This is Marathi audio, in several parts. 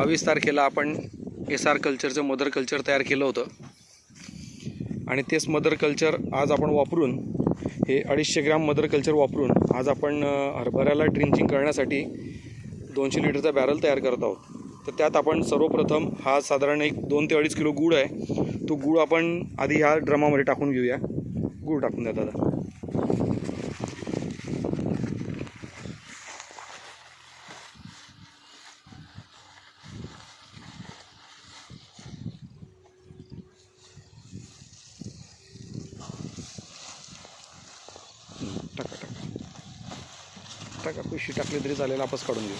बावीस तारखेला आपण एस आर कल्चरचं मदर कल्चर तयार केलं होतं. आणि तेच मदर कल्चर आज आपण वापरून हे अडीचशे ग्राम मदर कल्चर वापरून आज आपण हरभऱ्याला ड्रिंचिंग करण्यासाठी दोनशे लिटरचा बॅरल तयार करत आहोत. तर त्यात आपण सर्वप्रथम हा साधारण एक दोन ते अडीच किलो गूळ आहे. तो गूळ आपण आधी ह्या ड्रमामध्ये टाकून घेऊया. गूळ टाकून द्या दादा. टाका पिशवी टाकली तरी चालेल आपच काढून घेऊ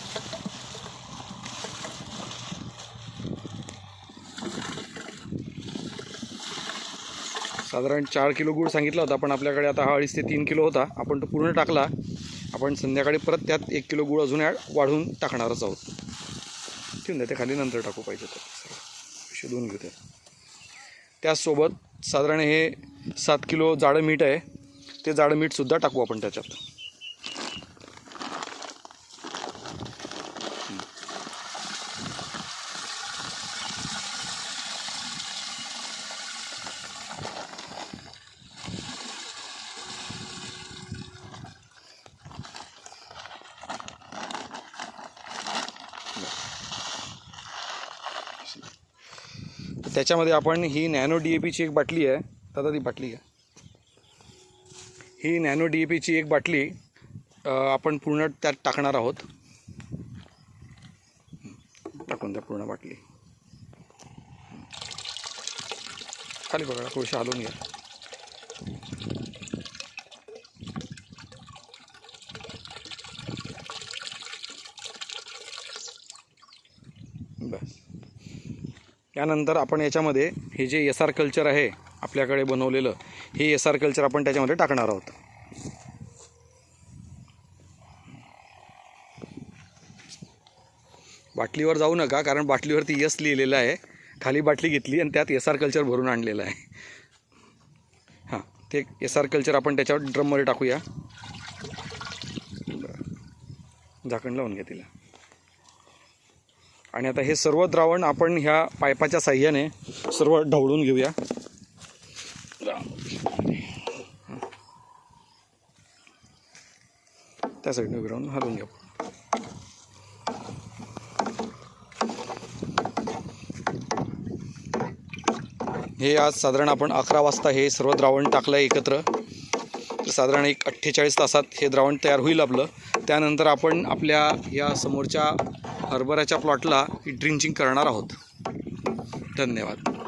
साधारण चार किलो गूळ सांगितला होता पण आपल्याकडे आता हा अडीच ते तीन किलो होता. आपण तो पूर्ण टाकला. आपण संध्याकाळी परत त्यात एक किलो गूळ अजून ॲड वाढवून टाकणारच आहोत. ठेवून द्या ते खाली नंतर टाकू पाहिजे तर. पिशवी धुवून घेऊ त्या त्याचसोबत साधारण हे सात किलो जाडं मीठ आहे. ते जाडं मीठसुद्धा टाकू आपण त्याच्यात. त्याच्यामध्ये आपण ही नॅनो डी ए पीची एक बाटली आहे. दादा ती बाटली घ्या. ही नॅनो डी ए पीची एक बाटली आपण पूर्ण त्यात टाकणार आहोत. टाकून द्या पूर्ण बाटली. खाली बघा थोडीशी हलवून घ्या. त्यानंतर आपण याच्यामध्ये हे जे एस आर कल्चर आहे आपल्याकडे बनवलेलं हे एस आर कल्चर आपण त्याच्यामध्ये टाकणार आहोत. बाटलीवर जाऊ नका कारण बाटलीवरती यस लिहिलेलं आहे. खाली बाटली घेतली आणि त्यात एस आर कल्चर भरून आणलेलं आहे. हां ते एस आर कल्चर आपण त्याच्यावर ड्रममध्ये टाकूया. झाकण लावून घ्या तिला. आणि आता हे सर्व द्रावण आपण ह्या पायपाच्या साह्याने सर्व ढवळून घेऊया. त्या साईडने उभी राहून हलवून घेऊ. हे आज साधारण आपण अकरा वाजता हे सर्व द्रावण टाकलं आहे एकत्र. तर साधारण एक अठ्ठेचाळीस तासात हे द्रावण तयार होईल आपलं. त्यानंतर आपण आपल्या या समोरच्या हरभऱ्याच्या प्लॉटला ड्रिंचिंग करणार आहोत. धन्यवाद.